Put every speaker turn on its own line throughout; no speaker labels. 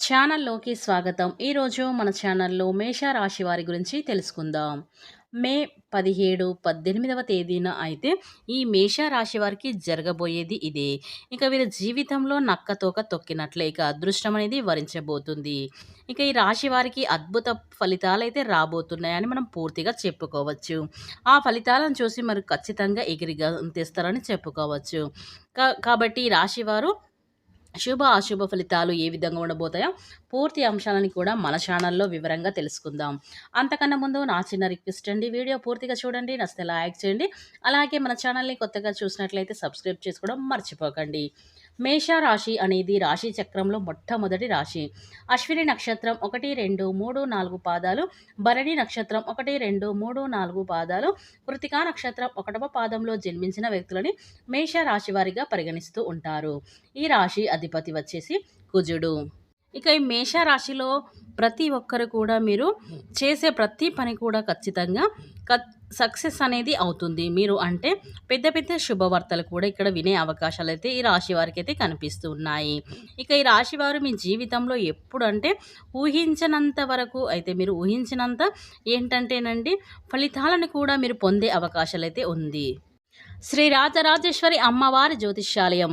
ఛానల్లోకి స్వాగతం. ఈరోజు మన ఛానల్లో మేషరాశి వారి గురించి తెలుసుకుందాం. మే పదిహేడు పద్దెనిమిదవ తేదీన అయితే ఈ మేషరాశి వారికి జరగబోయేది ఇదే. ఇక వీరి జీవితంలో నక్కతోక తొక్కినట్లే ఇక అదృష్టం అనేది వరించబోతుంది. ఇక ఈ రాశి వారికి అద్భుత ఫలితాలు అయితే రాబోతున్నాయని మనం పూర్తిగా చెప్పుకోవచ్చు. ఆ ఫలితాలను చూసి మరి ఖచ్చితంగా ఎగిరి తెస్తారని చెప్పుకోవచ్చు కాబట్టి ఈ రాశి వారు శుభ అశుభ ఫలితాలు ఏ విధంగా ఉండబోతాయో పూర్తి అంశాలని కూడా మన ఛానల్లో వివరంగా తెలుసుకుందాం. అంతకన్నా ముందు నా చిన్న రిక్వెస్ట్ అండి. వీడియో పూర్తిగా చూడండి నచ్చితే లైక్ చేయండి. అలాగే మన ఛానల్ని కొత్తగా చూసినట్లయితే సబ్స్క్రైబ్ చేసుకోవడం మర్చిపోకండి. మేషరాశి అనేది రాశి చక్రంలో మొట్టమొదటి రాశి. అశ్విని నక్షత్రం ఒకటి రెండు మూడు నాలుగు పాదాలు భరణి నక్షత్రం ఒకటి రెండు మూడు నాలుగు పాదాలు కృతికా నక్షత్రం ఒకటవ పాదంలో జన్మించిన వ్యక్తులని మేషరాశి వారిగా పరిగణిస్తూ ఉంటారు. ఈ రాశి అధిపతి వచ్చేసి కుజుడు. ఇక ఈ మేషరాశిలో ప్రతి ఒక్కరు కూడా మీరు చేసే ప్రతి పని కూడా ఖచ్చితంగా సక్సెస్ అనేది అవుతుంది. మీరు అంటే పెద్ద పెద్ద శుభవార్తలు కూడా ఇక్కడ వినే అవకాశాలు అయితే ఈ రాశి వారికి అయితే కనిపిస్తూ ఉన్నాయి ఇక ఈ రాశి వారు మీ జీవితంలో ఎప్పుడంటే ఊహించినంత వరకు అయితే మీరు ఊహించినంత ఏంటంటేనండి ఫలితాలను కూడా మీరు పొందే అవకాశాలు అయితే ఉంది. శ్రీ రాజరాజేశ్వరి అమ్మవారి జ్యోతిష్యాలయం.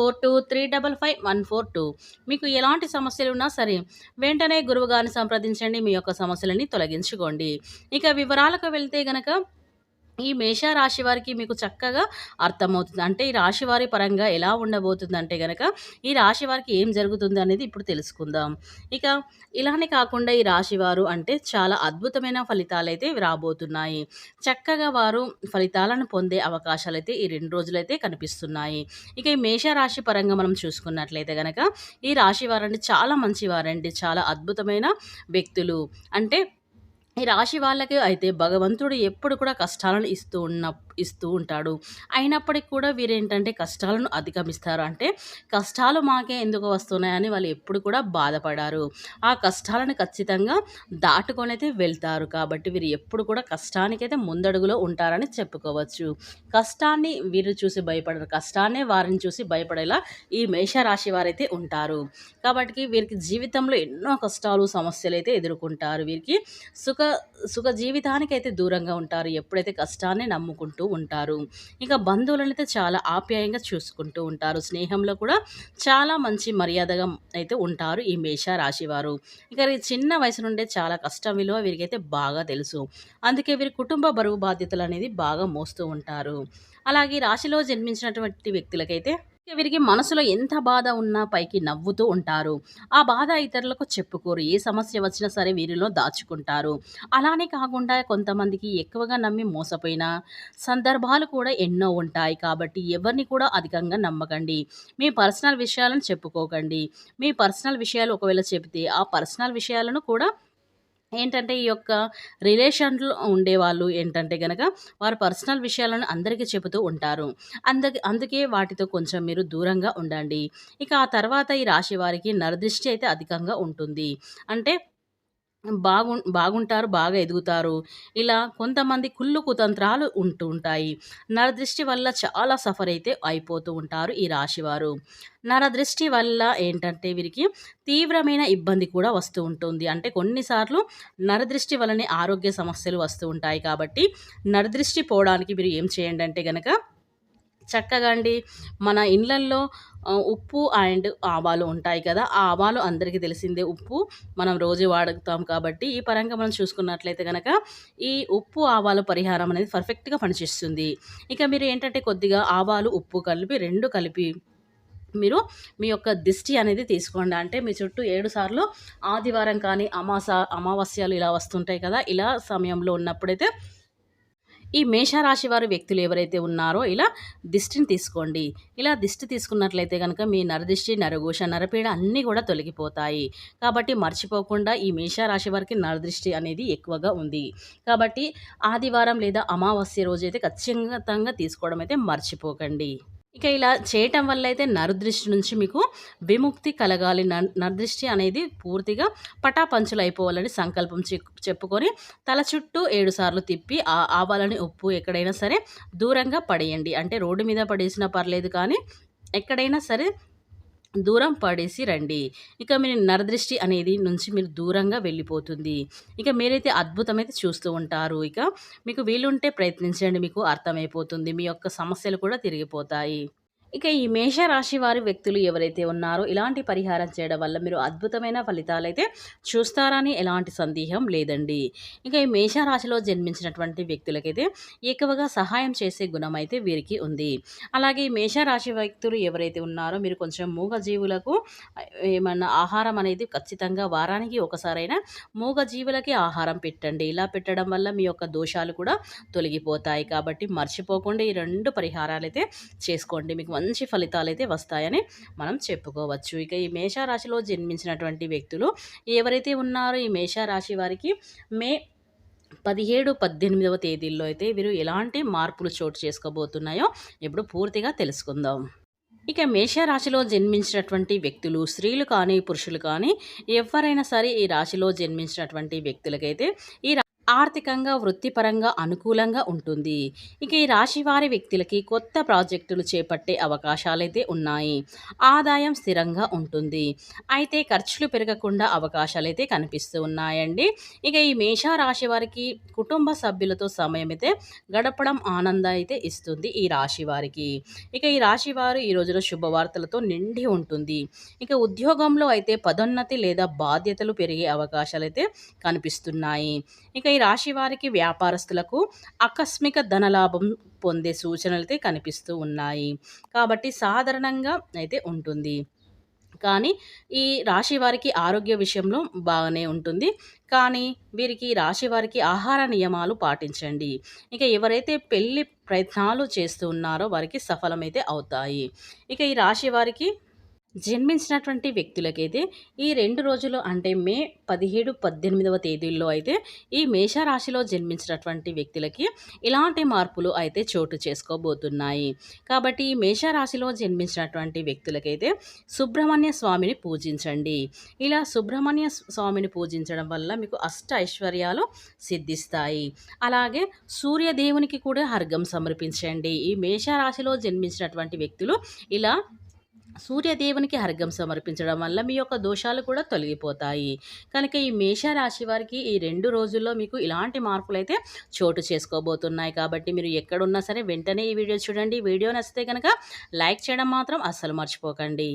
four two three double five one four two. మీకు ఎలాంటి సమస్యలు ఉన్నా సరే వెంటనే గురువుగారిని సంప్రదించండి. మీ యొక్క సమస్యలని తొలగించుకోండి. ఇక వివరాలకు వెళ్తే గనక ఈ మేషరాశి వారికి మీకు చక్కగా అర్థమవుతుంది. అంటే ఈ రాశి వారి పరంగా ఎలా ఉండబోతుంది అంటే కనుక ఈ రాశి వారికి ఏం జరుగుతుంది అనేది ఇప్పుడు తెలుసుకుందాం. ఇక ఇలానే కాకుండా ఈ రాశి వారు అంటే చాలా అద్భుతమైన ఫలితాలు అయితే రాబోతున్నాయి. చక్కగా వారు ఫలితాలను పొందే అవకాశాలు అయితే ఈ రెండు రోజులైతే కనిపిస్తున్నాయి. ఇక ఈ మేషరాశి పరంగా మనం చూసుకున్నట్లయితే కనుక ఈ రాశి వారండి చాలా మంచి వారండి చాలా అద్భుతమైన వ్యక్తులు. అంటే ఈ రాశి వాళ్ళకి అయితే భగవంతుడు ఎప్పుడు కూడా కష్టాలను ఇస్తూ ఉన్న ఇస్తూ ఉంటాడు. అయినప్పటికీ కూడా వీరేంటంటే కష్టాలను అధిగమిస్తారు. అంటే కష్టాలు మాకే ఎందుకు వస్తున్నాయని వాళ్ళు ఎప్పుడు కూడా బాధపడారు. ఆ కష్టాలను ఖచ్చితంగా దాటుకొని అయితే వెళ్తారు. కాబట్టి వీరు ఎప్పుడు కూడా కష్టానికైతే ముందడుగులో ఉంటారని చెప్పుకోవచ్చు. కష్టాన్ని వీరు చూసి భయపడరు. కష్టాన్నే వారిని చూసి భయపడేలా ఈ మేషరాశి వారైతే ఉంటారు. కాబట్టి వీరికి జీవితంలో ఎన్నో కష్టాలు సమస్యలు అయితే ఎదుర్కొంటారు. వీరికి సుఖ సుఖ జీవితానికి అయితే దూరంగా ఉంటారు. ఎప్పుడైతే కష్టాన్ని నమ్ముకుంటూ ఉంటారు. ఇక బంధువులను అయితే చాలా ఆప్యాయంగా చూసుకుంటూ ఉంటారు. స్నేహంలో కూడా చాలా మంచి మర్యాదగా అయితే ఉంటారు ఈ మేష రాశివారు ఇక చిన్న వయసు నుండే చాలా కష్టం విలువ వీరికైతే బాగా తెలుసు. అందుకే వీరి కుటుంబ బరువు బాధ్యతలు అనేది బాగా మోస్తూ ఉంటారు. అలాగే రాశిలో జన్మించినటువంటి వ్యక్తులకైతే విరిగి మనసులో ఎంత బాధ ఉన్నా పైకి నవ్వుతూ ఉంటారు. ఆ బాధ ఇతరులకు చెప్పుకోరు. ఏ సమస్య వచ్చినా సరే వీరిలో దాచుకుంటారు. అలానే కాకుండా కొంతమందికి ఎక్కువగా నమ్మి మోసపోయిన సందర్భాలు కూడా ఎన్నో ఉంటాయి. కాబట్టి ఎవరిని కూడా అధికంగా నమ్మకండి. మీ పర్సనల్ విషయాలను చెప్పుకోకండి. మీ పర్సనల్ విషయాలు ఒకవేళ చెబితే ఆ పర్సనల్ విషయాలను కూడా ఏంటంటే ఈ యొక్క రిలేషన్లో ఉండేవాళ్ళు ఏంటంటే కనుక వారు పర్సనల్ విషయాలను అందరికీ చెబుతూ ఉంటారు. అందుకే అందుకే వాటితో కొంచెం మీరు దూరంగా ఉండండి. ఇక ఆ తర్వాత ఈ రాశి వారికి నరదృష్టి అయితే అధికంగా ఉంటుంది. అంటే బాగు బాగుంటారు బాగా ఎదుగుతారు. ఇలా కొంతమంది కుళ్ళు కుతంత్రాలు ఉంటూ ఉంటాయి. నరదృష్టి వల్ల చాలా సఫర్ అయితే అయిపోతూ ఉంటారు ఈ రాశివారు. నరదృష్టి వల్ల ఏంటంటే వీరికి తీవ్రమైన ఇబ్బంది కూడా వస్తూ ఉంటుంది. అంటే కొన్నిసార్లు నరదృష్టి వల్లనే ఆరోగ్య సమస్యలు వస్తూ ఉంటాయి కాబట్టి నరదృష్టి పోవడానికి మీరు ఏం చేయండి అంటే కనుక చక్కగా అండి. మన ఇళ్ళల్లో ఉప్పు అండ్ ఆవాలు ఉంటాయి కదా ఆ ఆవాలు అందరికీ తెలిసిందే ఉప్పు. మనం రోజు వాడుతాం కాబట్టి ఈ పరంగా మనం చూసుకున్నట్లయితే కనుక ఈ ఉప్పు ఆవాలు పరిహారం అనేది పర్ఫెక్ట్గా పనిచేస్తుంది. ఇక మీరు ఏంటంటే కొద్దిగా ఆవాలు ఉప్పు కలిపి రెండు కలిపి మీరు మీ యొక్క దిష్టి అనేది తీసుకోండి. అంటే మీ చుట్టూ ఏడు సార్లు ఆదివారం కానీ అమాస అమావాస్యాలు ఇలా వస్తుంటాయి కదా ఇలా సమయంలో ఉన్నప్పుడైతే ఈ మేషరాశి వారి వ్యక్తులు ఎవరైతే ఉన్నారో ఇలా దిష్టిని తీసుకోండి. ఇలా దిష్టి తీసుకున్నట్లయితే కనుక మీ నరదిష్టి నరఘోష నరపీడ అన్నీ కూడా తొలగిపోతాయి. కాబట్టి మర్చిపోకుండా ఈ మేషరాశి వారికి నరదృష్టి అనేది ఎక్కువగా ఉంది. కాబట్టి ఆదివారం లేదా అమావాస్య రోజు అయితే ఖచ్చితంగా తీసుకోవడం అయితే మర్చిపోకండి. ఇక ఇలా చేయటం వల్ల అయితే నరుదృష్టి నుంచి మీకు విముక్తి కలగాలి. నరదృష్టి అనేది పూర్తిగా పటాపంచులు అయిపోవాలని సంకల్పం చెప్పుకొని తల చుట్టూ ఏడు సార్లు తిప్పి ఆ ఆవాలని ఉప్పు ఎక్కడైనా సరే దూరంగా పడేయండి. అంటే రోడ్డు మీద పడేసినా పర్లేదు కానీ ఎక్కడైనా సరే దూరం పడేసి రండి. ఇక మీరు నరదృష్టి అనేది నుంచి మీరు దూరంగా వెళ్ళిపోతుంది. ఇక మీరైతే అద్భుతమైతే చూస్తూ ఉంటారు. ఇక మీకు వీలుంటే ప్రయత్నించండి. మీకు అర్థమైపోతుంది. మీ యొక్క సమస్యలు కూడా తిరిగిపోతాయి. ఇక ఈ మేషరాశి వారి వ్యక్తులు ఎవరైతే ఉన్నారో ఇలాంటి పరిహారం చేయడం వల్ల మీరు అద్భుతమైన ఫలితాలైతే చూస్తారని ఎలాంటి సందేహం లేదండి. ఇక ఈ మేషరాశిలో జన్మించినటువంటి వ్యక్తులకైతే ఎక్కువగా సహాయం చేసే గుణం అయితే వీరికి ఉంది. అలాగే ఈ మేషరాశి వ్యక్తులు ఎవరైతే ఉన్నారో మీరు కొంచెం మూగజీవులకు ఏమన్నా ఆహారం అనేది ఖచ్చితంగా వారానికి ఒకసారైనా మూగజీవులకి ఆహారం పెట్టండి. ఇలా పెట్టడం వల్ల మీ యొక్క దోషాలు కూడా తొలగిపోతాయి. కాబట్టి మర్చిపోకుండా ఈ రెండు పరిహారాలు అయితే చేసుకోండి. మీకు మంచి ఫలితాలు అయితే వస్తాయని మనం చెప్పుకోవచ్చు. ఇక ఈ మేషారాశిలో జన్మించినటువంటి వ్యక్తులు ఎవరైతే ఉన్నారో ఈ మేషారాశి వారికి మే పదిహేడు పద్దెనిమిదవ తేదీల్లో అయితే వీరు ఎలాంటి మార్పులు చోటు చేసుకోబోతున్నాయో ఇప్పుడు పూర్తిగా తెలుసుకుందాం. ఇక మేషరాశిలో జన్మించినటువంటి వ్యక్తులు స్త్రీలు కానీ పురుషులు కానీ ఎవరైనా సరే ఈ రాశిలో జన్మించినటువంటి వ్యక్తులకైతే ఈ ఆర్థికంగా వృత్తిపరంగా అనుకూలంగా ఉంటుంది. ఇక ఈ రాశివారి వ్యక్తులకి కొత్త ప్రాజెక్టులు చేపట్టే అవకాశాలైతే ఉన్నాయి. ఆదాయం స్థిరంగా ఉంటుంది. అయితే ఖర్చులు పెరగకుండా అవకాశాలైతే కనిపిస్తూ ఉన్నాయండి. ఇక ఈ మేషారాశి వారికి కుటుంబ సభ్యులతో సమయం అయితే గడపడం ఆనందం అయితే ఇస్తుంది ఈ రాశి వారికి. ఇక ఈ రాశి వారు ఈ రోజున శుభవార్తలతో నిండి ఉంటుంది. ఇక ఉద్యోగంలో అయితే పదోన్నతి లేదా బాధ్యతలు పెరిగే అవకాశాలు అయితే కనిపిస్తున్నాయి. ఇక ఈ రాశి వారికి వ్యాపారస్తులకు ఆకస్మిక ధనలాభం పొందే సూచనలు అయితే కనిపిస్తూ ఉన్నాయి. కాబట్టి సాధారణంగా అయితే ఉంటుంది. కానీ ఈ రాశి వారికి ఆరోగ్య విషయంలో బాగానే ఉంటుంది. కానీ వీరికి రాశి వారికి ఆహార నియమాలు పాటించండి. ఇక ఎవరైతే పెళ్ళి ప్రయత్నాలు చేస్తూ ఉన్నారో వారికి సఫలమైతే అవుతాయి. ఇక ఈ రాశి వారికి జన్మించినటువంటి వ్యక్తులకైతే ఈ రెండు రోజులు అంటే మే పదిహేడు పద్దెనిమిదవ తేదీల్లో అయితే ఈ మేషరాశిలో జన్మించినటువంటి వ్యక్తులకి ఇలాంటి మార్పులు అయితే చోటు చేసుకోబోతున్నాయి. కాబట్టి ఈ మేషరాశిలో జన్మించినటువంటి వ్యక్తులకైతే సుబ్రహ్మణ్య స్వామిని పూజించండి. ఇలా సుబ్రహ్మణ్య స్వామిని పూజించడం వల్ల మీకు అష్ట ఐశ్వర్యాలు సిద్ధిస్తాయి. అలాగే సూర్యదేవునికి కూడా హర్గం సమర్పించండి. ఈ మేషరాశిలో జన్మించినటువంటి వ్యక్తులు ఇలా సూర్యదేవునికి హర్గం సమర్పించడం వల్ల మీ యొక్క దోషాలు కూడా తొలగిపోతాయి. కనుక ఈ మేషరాశి వారికి ఈ రెండు రోజుల్లో మీకు ఇలాంటి మార్పులు అయితే చోటు చేసుకోబోతున్నాయి. కాబట్టి మీరు ఎక్కడున్నా సరే వెంటనే ఈ వీడియో చూడండి. వీడియో నచ్చితే కనుక లైక్ చేయడం మాత్రం అస్సలు మర్చిపోకండి.